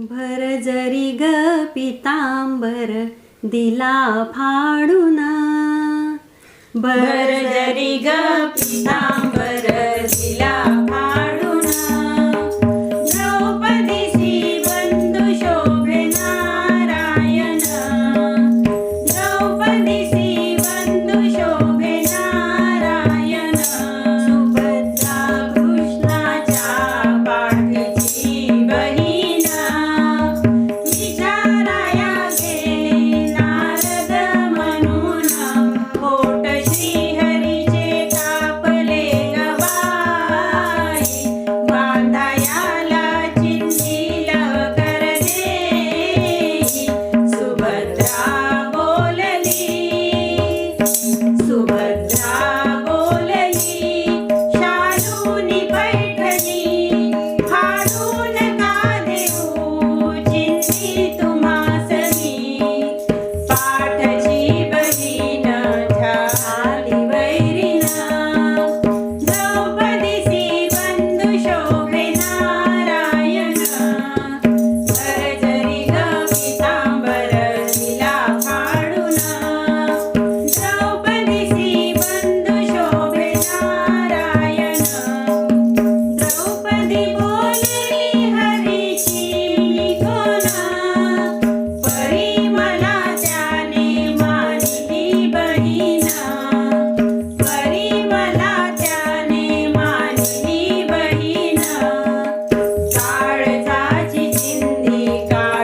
भर जरी ग पितांबर दिला फाडून. भर जरी ग पितांबर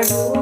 Lord.